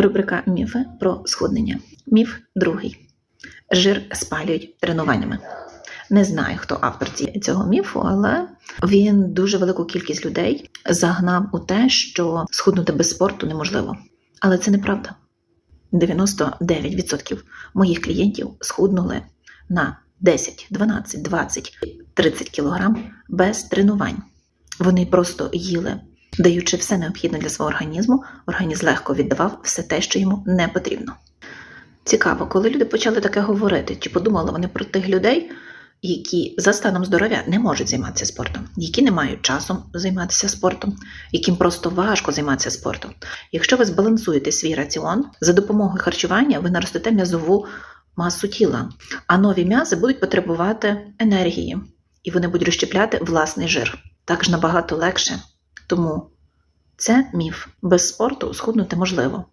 Рубрика Міфи про схуднення. Міф другий. Жир спалюють тренуваннями. Не знаю, хто автор цього міфу, але він дуже велику кількість людей загнав у те, що схуднути без спорту неможливо. Але це неправда. 99% моїх клієнтів схуднули на 10, 12, 20, 30 кілограм без тренувань. Вони просто їли, даючи все необхідне для свого організму, організм легко віддавав все те, що йому не потрібно. Цікаво, коли люди почали таке говорити, чи подумали вони про тих людей, які за станом здоров'я не можуть займатися спортом, які не мають часу займатися спортом, яким просто важко займатися спортом. Якщо ви збалансуєте свій раціон за допомогою харчування, ви наростете м'язову масу тіла, а нові м'язи будуть потребувати енергії, і вони будуть розщепляти власний жир. Так ж набагато легше. Тому це міф. Без спорту схуднути можливо.